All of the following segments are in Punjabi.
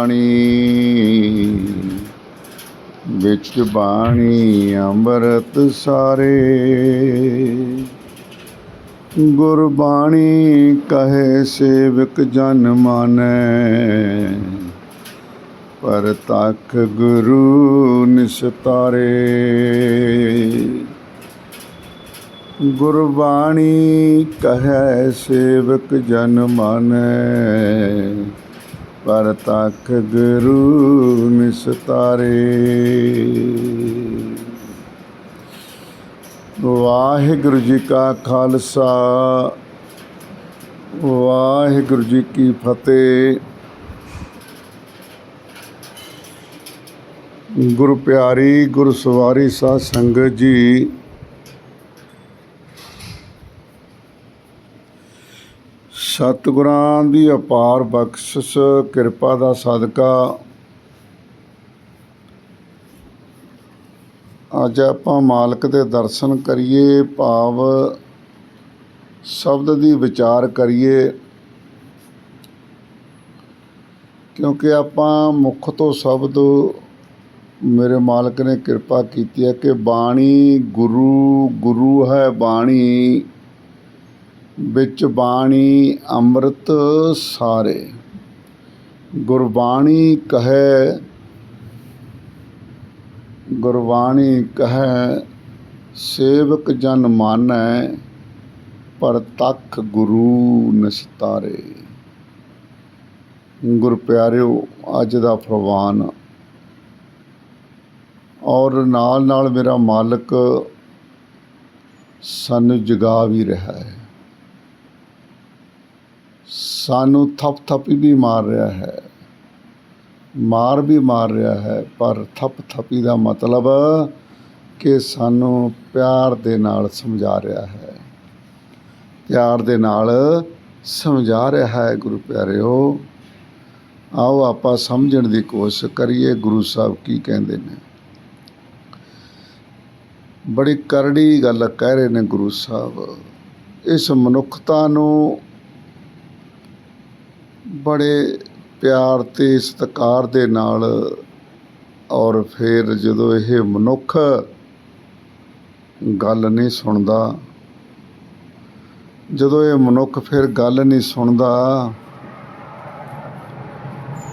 ਬਾਣੀ। ਵਿੱਚ ਬਾਣੀ ਅੰਮ੍ਰਿਤ ਸਾਰੇ। ਗੁਰਬਾਣੀ ਕਹੇ ਸੇਵਕ ਜਨ ਮਾਨੈ। ਪਰ ਤਖ ਗੁਰੂ ਨਿਸਤਾਰੇ। ਗੁਰਬਾਣੀ ਕਹੈ ਸੇਵਕ ਜਨ ਮਾਨੈ। ਪਰ ਤਖ ਗੁਰੂ ਨਿਸਤਾਰੇ ਵਾਹਿਗੁਰੂ ਜੀ ਕਾ ਖਾਲਸਾ, ਵਾਹਿਗੁਰੂ ਜੀ ਕੀ ਫਤਿਹ। ਗੁਰੂ ਪਿਆਰੀ ਗੁਰੂ ਸਵਾਰੀ ਸਾਧ ਸੰਗਤ ਜੀ ਸਤਿਗੁਰਾਂ ਦੀ ਅਪਾਰ ਬਖਸ਼ਿਸ਼, ਕਿਰਪਾ ਦਾ ਸਦਕਾ। ਅੱਜ ਆਪਾਂ ਮਾਲਕ ਦੇ ਦਰਸ਼ਨ ਕਰੀਏ, ਭਾਵ ਸ਼ਬਦ ਦੀ ਵਿਚਾਰ ਕਰੀਏ। ਕਿਉਂਕਿ ਆਪਾਂ ਮੁੱਖ ਤੋਂ ਸ਼ਬਦ ਮੇਰੇ ਮਾਲਕ ਨੇ ਕਿਰਪਾ ਕੀਤੀ ਹੈ ਕਿ ਬਾਣੀ ਗੁਰੂ ਗੁਰੂ ਹੈ ਬਾਣੀ। ਵਿੱਚ ਬਾਣੀ ਅੰਮ੍ਰਿਤ ਸਾਰੇ। ਗੁਰਬਾਣੀ ਕਹੈ ਗੁਰਬਾਣੀ ਕਹੈ, ਸੇਵਕ ਜਨ ਮਾਨੈ, ਪਰ ਤਖ ਗੁਰੂ ਨਿਸਤਾਰੇ ਗੁਰ ਪਿਆਰਿਓ ਅੱਜ ਦਾ ਫਰਮਾਨ ਔਰ ਨਾਲ ਨਾਲ ਮੇਰਾ ਮਾਲਕ, ਸਾਨੂੰ ਜਗਾ ਵੀ ਰਿਹਾ ਹੈ। ਸਾਨੂੰ ਥਪ ਥਪੀ ਵੀ ਮਾਰ ਰਿਹਾ ਹੈ। ਮਾਰ ਵੀ ਮਾਰ ਰਿਹਾ ਹੈ, ਪਰ ਥਪ ਥਪੀ ਦਾ ਮਤਲਬ ਕਿ ਸਾਨੂੰ ਪਿਆਰ ਦੇ ਨਾਲ ਸਮਝਾ ਰਿਹਾ ਹੈ। ਪਿਆਰ ਦੇ ਨਾਲ ਸਮਝਾ ਰਿਹਾ ਹੈ, ਗੁਰੂ ਪਿਆਰਿਓ। ਆਓ ਆਪਾਂ ਸਮਝਣ ਦੀ ਕੋਸ਼ਿਸ਼ ਕਰੀਏ, ਗੁਰੂ ਸਾਹਿਬ ਕੀ ਕਹਿੰਦੇ ਨੇ। ਬੜੀ ਕਰੜੀ ਗੱਲ ਕਹਿ ਰਹੇ ਨੇ ਗੁਰੂ ਸਾਹਿਬ। ਇਸ ਮਨੁੱਖਤਾ ਨੂੰ ਬੜੇ ਪਿਆਰ ਅਤੇ ਸਤਿਕਾਰ ਦੇ ਨਾਲ ਔਰ ਫਿਰ ਜਦੋਂ ਇਹ ਮਨੁੱਖ ਗੱਲ ਨਹੀਂ ਸੁਣਦਾ, ਜਦੋਂ ਇਹ ਮਨੁੱਖ ਫਿਰ ਗੱਲ ਨਹੀਂ ਸੁਣਦਾ,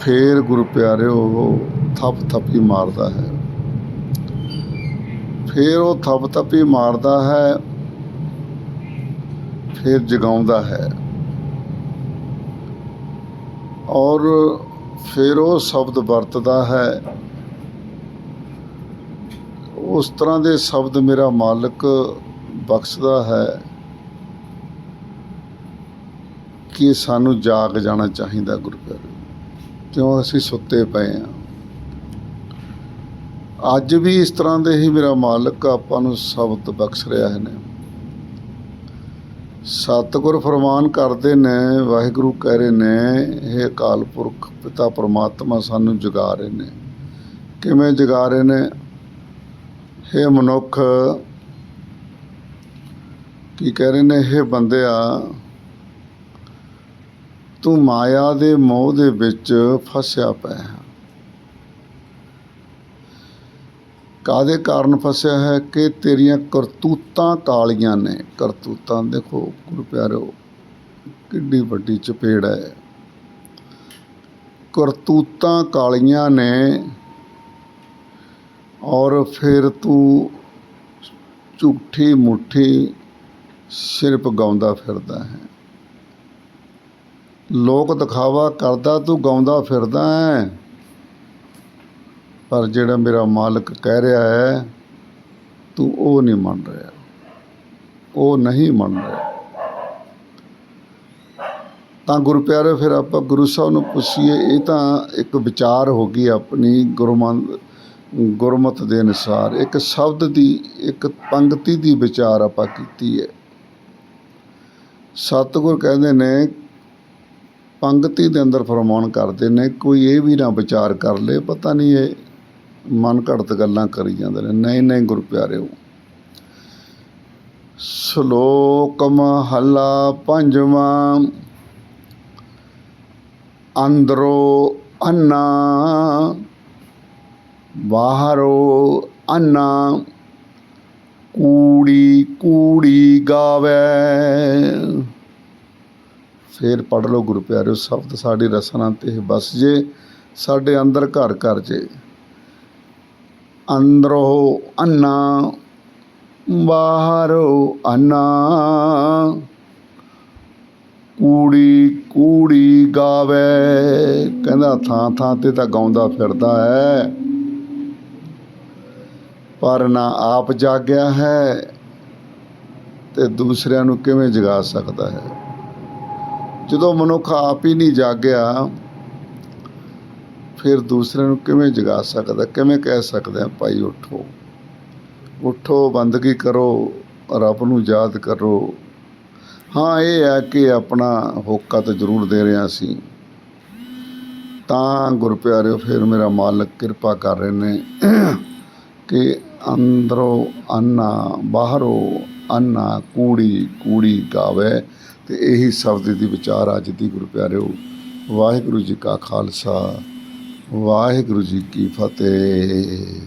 ਫੇਰ ਗੁਰੂ ਪਿਆਰਿਓ ਉਹ ਥਪ ਥਪੀ ਮਾਰਦਾ ਹੈ। ਫੇਰ ਉਹ ਥਪ ਥਪੀ ਮਾਰਦਾ ਹੈ, ਫਿਰ ਜਗਾਉਂਦਾ ਹੈ। ਔਰ ਫਿਰ ਉਹ ਸ਼ਬਦ ਵਰਤਦਾ ਹੈ। ਉਸ ਤਰ੍ਹਾਂ ਦੇ ਸ਼ਬਦ ਮੇਰਾ ਮਾਲਕ ਬਖਸ਼ਦਾ ਹੈ ਕਿ ਸਾਨੂੰ ਜਾਗ ਜਾਣਾ ਚਾਹੀਦਾ ਗੁਰੂ ਪਿਆਰੇ ਕਿਉਂ ਅਸੀਂ ਸੁੱਤੇ ਪਏ ਆ? ਅੱਜ ਵੀ ਇਸ ਤਰ੍ਹਾਂ ਦੇ ਹੀ ਮੇਰਾ ਮਾਲਕ ਆਪਾਂ ਨੂੰ ਸ਼ਬਦ ਬਖਸ਼ ਰਿਹਾ ਹੈ ਨੇ। ਸਤਿਗੁਰ ਫਰਮਾਨ ਕਰਦੇ ਨੇ, ਵਾਹਿਗੁਰੂ ਕਹਿ ਰਹੇ ਨੇ ਇਹ ਅਕਾਲ ਪੁਰਖ, ਪਿਤਾ ਪਰਮਾਤਮਾ ਸਾਨੂੰ ਜਗਾ ਰਹੇ ਨੇ। ਕਿਵੇਂ ਜਗਾ ਰਹੇ ਨੇ? ਇਹ ਮਨੁੱਖ, ਕੀ ਕਹਿ ਰਹੇ ਨੇ? ਇਹ ਬੰਦਿਆ, ਤੂੰ ਮਾਇਆ ਦੇ ਮੋਹ ਦੇ ਵਿੱਚ ਫਸਿਆ ਪਿਆ ਹੈ। ਕਾਦੇ ਕਾਰਨ ਫਸਿਆ ਹੈ ਕਿ ਤੇਰੀਆਂ ਕਰਤੂਤਾਂ ਕਾਲੀਆਂ ਨੇ? ਕਰਤੂਤਾਂ ਦੇਖੋ, ਗੁਰੂ ਪਿਆਰਿਓ ਕਿੱਡੀ ਵੱਡੀ ਚਪੇੜ ਹੈ। ਕਰਤੂਤਾਂ ਕਾਲੀਆਂ ਨੇ ਔਰ ਫਿਰ ਤੂੰ ਝੂਠੀ ਮੁੱਠੀ ਸਿਰਪ ਗਾਉਂਦਾ ਫਿਰਦਾ ਹੈ। ਲੋਕ ਦਿਖਾਵਾ ਕਰਦਾ ਤੂੰ ਗਾਉਂਦਾ ਫਿਰਦਾ ਹੈ। ਪਰ ਜਿਹੜਾ ਮੇਰਾ ਮਾਲਕ ਕਹਿ ਰਿਹਾ ਹੈ, ਤੂੰ ਉਹ ਨਹੀਂ ਮੰਨ ਰਿਹਾ। ਉਹ ਨਹੀਂ ਮੰਨ ਰਿਹਾ। ਤਾਂ ਗੁਰੂ ਪਿਆਰੇ, ਫਿਰ ਆਪਾਂ ਗੁਰੂ ਸਾਹਿਬ ਨੂੰ ਪੁੱਛੀਏ, ਇਹ ਤਾਂ ਇੱਕ ਵਿਚਾਰ ਹੋ ਗਈ ਆਪਣੀ ਗੁਰਮਨ ਗੁਰਮਤ ਦੇ ਅਨੁਸਾਰ। ਇੱਕ ਸ਼ਬਦ ਦੀ, ਇੱਕ ਪੰਕਤੀ ਦੀ ਵਿਚਾਰ ਆਪਾਂ ਕੀਤੀ ਹੈ। ਸਤਿਗੁਰ ਕਹਿੰਦੇ ਨੇ ਪੰਗਤੀ ਦੇ ਅੰਦਰ ਫਰਮਾਨ ਕਰਦੇ ਨੇ, ਕੋਈ ਇਹ ਵੀ ਨਾ ਵਿਚਾਰ ਕਰ ਲੇ, ਪਤਾ ਨਹੀਂ ਇਹ ਮਨ ਘੜਤ ਗੱਲਾਂ ਕਰੀ ਜਾਂਦੇ ਨੇ। ਨਹੀਂ ਨਹੀਂ ਗੁਰ ਪਿਆਰਿਓ। ਸ਼ਲੋਕ ਮਹੱਲਾ ਪੰਜਵਾਂ, ਅੰਦਰੋਂ ਅੰਨਾ, ਬਾਹਰੋਂ ਅੰਨਾ, ਕੂੜੀ ਕੂੜੀ ਗਾਵੇ। ਫੇਰ ਪੜ ਲਓ ਗੁਰੂ ਪਿਆਰਿਓ, ਸ਼ਬਦ ਸਾਡੀ ਰਸਨਾ ਤੇ ਬਸ ਜੇ, ਸਾਡੇ ਅੰਦਰ ਘਰ ਘਰ ਜੇ। ਅੰਦਰੋਂ ਅੰਨਾ, ਬਾਹਰੋ ਅੰਨਾ। ਕੂੜੀ ਕੂੜੀ ਗਾਵੇ। ਕਹਿੰਦਾ ਥਾਂ ਥਾਂ ਤੇ ਤਾਂ ਗਾਉਂਦਾ ਫਿਰਦਾ ਹੈ। ਪਰ ਨਾ ਆਪ ਜਾਗਿਆ ਹੈ ਤੇ ਦੂਸਰਿਆਂ ਨੂੰ ਕਿਵੇਂ ਜਗਾ ਸਕਦਾ ਹੈ? ਜਦੋਂ ਮਨੁੱਖ ਆਪ ਹੀ ਨਹੀਂ ਜਾਗਿਆ ਫਿਰ ਦੂਸਰੇ ਨੂੰ ਕਿਵੇਂ ਜਗਾ ਸਕਦਾ ਕਿਵੇਂ ਕਹਿ ਸਕਦਾ ਹੈ, ਭਾਈ ਉਠੋ। ਉਠੋ ਬੰਦਗੀ ਕਰੋ ਰੱਬ ਨੂੰ ਯਾਦ ਕਰੋ। ਹਾਂ ਇਹ ਹੈ ਕਿ ਆਪਣਾ ਹੋਕਾ ਤਾਂ ਜ਼ਰੂਰ ਦੇ ਰਿਹਾ ਸੀ। ਤਾਂ ਗੁਰਪਿਆਰਿਓ ਫਿਰ ਮੇਰਾ ਮਾਲਕ ਕਿਰਪਾ ਕਰ ਰਹੇ ਨੇ ਕਿ ਅੰਦਰੋਂ ਅੰਨਾ ਬਾਹਰੋਂ ਅੰਨਾ ਕੂੜੀ ਕੂੜੀ ਗਾਵੇ। ਤੇ ਇਹੀ ਸ਼ਬਦ ਦੀ ਵਿਚਾਰ ਅੱਜ ਦੀ ਗੁਰਪਿਆਰਿਓ ਵਾਹਿਗੁਰੂ ਜੀ ਕਾ ਖਾਲਸਾ। ਵਾਹਿਗੁਰੂ ਜੀ ਕੀ ਫਤਿਹ।